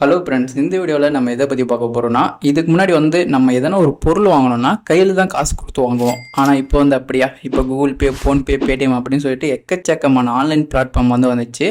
Hello friends இந்த வீடியோவில் நம்ம எதை பற்றி பார்க்க போகிறோம்னா இதுக்கு முன்னாடி வந்து நம்ம எதனா ஒரு பொருள் வாங்கணும்னா கையில் தான் காசு கொடுத்து வாங்குவோம். ஆனால் இப்போ வந்து அப்படியா? இப்போ கூகுள் பே ஃபோன்பே பேடிஎம் அப்படின்னு சொல்லிட்டு எக்கச்சக்கமான ஆன்லைன் பிளாட்ஃபார்ம் வந்து வந்துச்சு.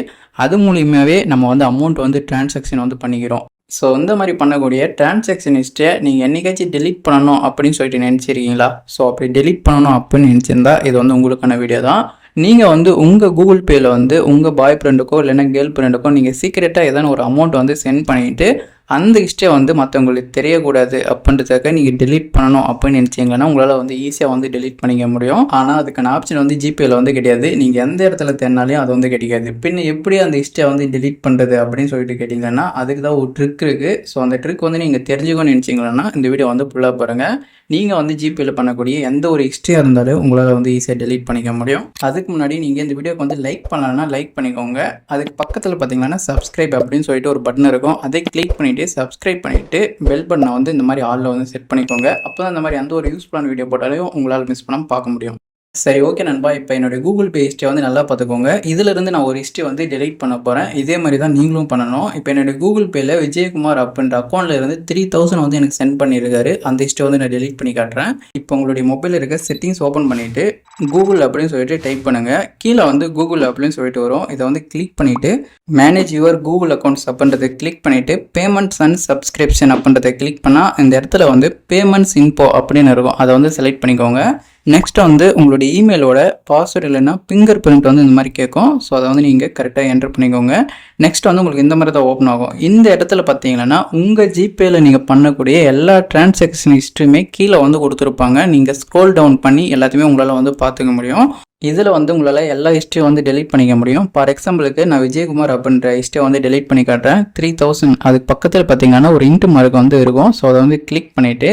அது மூலியமாகவே நம்ம வந்து அமௌண்ட் வந்து டிரான்சாக்ஷன் வந்து பண்ணிக்கிறோம். ஸோ இந்த மாதிரி பண்ணக்கூடிய டிரான்சாக்ஷன் ஹிஸ்ட்ரியை நீங்கள் என்னைக்காச்சும் டெலிட் பண்ணணும் அப்படின்னு சொல்லிட்டு நினச்சிருக்கீங்களா? ஸோ அப்படி டெலிட் பண்ணணும் அப்படின்னு நினச்சிருந்தா இது வந்து உங்களுக்கான வீடியோ தான். நீங்கள் வந்து உங்கள் கூகுள் பேயில் வந்து உங்கள் பாய் ஃப்ரெண்டுக்கோ இல்லைன்னா கேர்ள் ஃப்ரெண்டுக்கோ நீங்கள் சீக்கிரட்டாக ஏதாவது ஒரு அமௌண்ட் வந்து சென்ட் பண்ணிவிட்டு அந்த ஹிஸ்ட்ரியை வந்து மற்றவங்களுக்கு தெரியக்கூடாது அப்படின்றதுக்காக நீங்கள் டெலீட் பண்ணணும் அப்படின்னு நினச்சிங்கன்னா உங்களால் வந்து ஈஸியாக வந்து டெலீட் பண்ணிக்க முடியும். ஆனால் அதுக்கான ஆப்ஷன் வந்து ஜிபேயில் வந்து கிடையாது. நீங்கள் எந்த இடத்துல தேடினாலையும் அது வந்து கிடைக்காது. பின்ன எப்படி அந்த ஹிஸ்ட்ரியை வந்து டெலீட் பண்ணுறது அப்படின்னு சொல்லிட்டு கேட்டிங்கன்னா அதுக்கு தான் ஒரு ட்ரிக் இருக்குது ஸோ அந்த ட்ரிக் வந்து நீங்கள் தெரிஞ்சுக்கணும்னு நினச்சிங்கன்னா இந்த வீடியோ வந்து ஃபுல்லாக பாருங்கள் நீங்கள் வந்து ஜிபேயில் பண்ணக்கூடிய எந்த ஒரு ஹிஸ்ட்ரியாக இருந்தாலும் உங்களால் வந்து ஈஸியாக டெலீட் பண்ணிக்க முடியும். அதுக்கு முன்னாடி நீங்கள் இந்த வீடியோக்கு வந்து லைக் பண்ணலன்னா லைக் பண்ணிக்கோங்க. அதுக்கு பக்கத்தில் பார்த்தீங்கன்னா சப்ஸ்கிரைப் அப்படின்னு சொல்லிட்டு ஒரு பட்டன் இருக்கும். அதை கிளிக் பண்ணிவிட்டு சப்ஸ்கிரைப் பண்ணிவிட்டு பெல் பட்டனை வந்து இந்த மாதிரி ஆளில் வந்து செட் பண்ணிக்கோங்க. அப்போ தான் இந்த மாதிரி எந்த ஒரு யூஸ்ஃபுல்லான வீடியோ போட்டாலையும் உங்களால் மிஸ் பண்ணாமல் பார்க்க முடியும். சரி ஓகே நண்பா. இப்போ என்னுடைய கூகுள் பே ஹிஸ்ட்ரியை வந்து நல்லா பார்த்துக்கோங்க. இதிலிருந்து நான் ஒரு ஹிஸ்ட்ரி வந்து டெலீட் பண்ண போகிறேன் இதே மாதிரி தான் நீங்களும் பண்ணணும். இப்போ என்னுடைய கூகுள் பேயில் விஜயகுமார் அப்படின்ற அக்கௌண்ட்டில் இருந்து த்ரீ தௌசண்ட் வந்து எனக்கு சென்ட் பண்ணியிருக்காரு அந்த ஹிஸ்ட்ரி வந்து நான் டெலீட் பண்ணி காட்டுறேன். இப்போ உங்களுடைய மொபைலில் இருக்க செட்டிங்ஸ் ஓப்பன் பண்ணிவிட்டு கூகுள் அப்படின்னு சொல்லிட்டு டைப் பண்ணுங்கள் கீழே வந்து கூகுள் அப்படின்னு சொல்லிட்டு வரும். இதை வந்து கிளிக் பண்ணிவிட்டு மேனேஜ் யுவர் கூகுள் அக்கௌண்ட்ஸ் அப்படின்றத கிளிக் பண்ணிவிட்டு பேமெண்ட்ஸ் அண்ட் சப்ஸ்கிரிப்ஷன் அப்படின்றத கிளிக் பண்ணால் இந்த இடத்துல வந்து பேமெண்ட்ஸ் இன்போ அப்படின்னு இருக்கும். அதை வந்து செலக்ட் பண்ணிக்கோங்க. நெக்ஸ்ட் வந்து உங்களுடைய இமெயிலோட பாஸ்வேர்டு இல்லைன்னா ஃபிங்கர் பிரிண்ட் வந்து இந்த மாதிரி கேட்கும். ஸோ அதை வந்து நீங்கள் கரெக்டாக என்டர் பண்ணிக்கோங்க. நெக்ஸ்ட் வந்து உங்களுக்கு இந்த மாதிரி தான் ஓப்பன் ஆகும். இந்த இடத்துல பார்த்தீங்கன்னா உங்கள் ஜிபேயில் நீங்கள் பண்ணக்கூடிய எல்லா டிரான்சாக்ஷன் ஹிஸ்ட்ரியுமே கீழே வந்து கொடுத்துருப்பாங்க. நீங்கள் ஸ்க்ரோல் டவுன் பண்ணி எல்லாத்தையுமே உங்களால் வந்து பார்த்துக்க முடியும். இதில் வந்து உங்களால் எல்லா ஹிஸ்ட்ரியும் வந்து டெலீட் பண்ணிக்க முடியும். ஃபார் எக்ஸாம்பிளுக்கு நான் விஜயகுமார் அப்படின்ற ஹிஸ்ட்ரியை வந்து டெலிட் பண்ணி காட்டுறேன். த்ரீ தௌசண்ட் அதுக்கு பக்கத்தில் பார்த்தீங்கன்னா ஒரு இன்ட்டு மார்க் வந்து இருக்கும். ஸோ அதை வந்து கிளிக் பண்ணிவிட்டு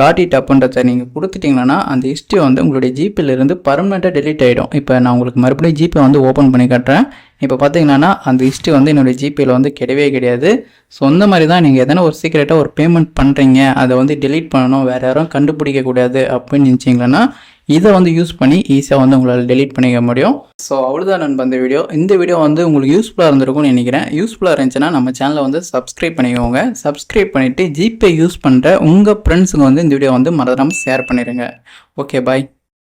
காட் இட் அப்படின்றத நீங்கள் கொடுத்துட்டீங்கன்னா அந்த ஹிஸ்ட்ரி வந்து உங்களுடைய ஜிபேல இருந்து பர்மனெண்ட்டாக டெலீட் ஆகிடும் இப்போ நான் உங்களுக்கு மறுபடியும் ஜிபே வந்து ஓப்பன் பண்ணி காட்டுறேன். இப்போ பார்த்தீங்கன்னா அந்த ஹிஸ்ட்ரி வந்து என்னுடைய ஜிபேயில் வந்து கிடையவே கிடையாது. ஸோ அந்த மாதிரி தான் நீங்கள் எதனா ஒரு சீக்கிரட்டாக ஒரு பேமெண்ட் பண்ணுறீங்க அதை வந்து டெலீட் பண்ணணும். வேறு யாரும் கண்டுபிடிக்கக்கூடாது அப்படின்னு நினச்சிங்கன்னா இதை வந்து யூஸ் பண்ணி ஈஸியாக வந்து உங்களால் டெலிட் பண்ணிக்க முடியும். ஸோ அவ்வளோதான் நண்பா இந்த வீடியோ இந்த வீடியோ வந்து உங்களுக்கு யூஸ்ஃபுல்லாக இருந்திருக்கும்னு நினைக்கிறேன். யூஸ்ஃபுல்லாக இருந்துச்சுன்னா நம்ம சேனலை வந்து சப்ஸ்கிரைப் பண்ணிக்கோங்க. சப்ஸ்கிரைப் பண்ணிவிட்டு ஜிபே யூஸ் பண்ணுற உங்கள் ஃப்ரெண்ட்ஸுங்க வந்து இந்த வீடியோ வந்து மறந்துடாமல் ஷேர் பண்ணிடுங்க ஓகே பாய்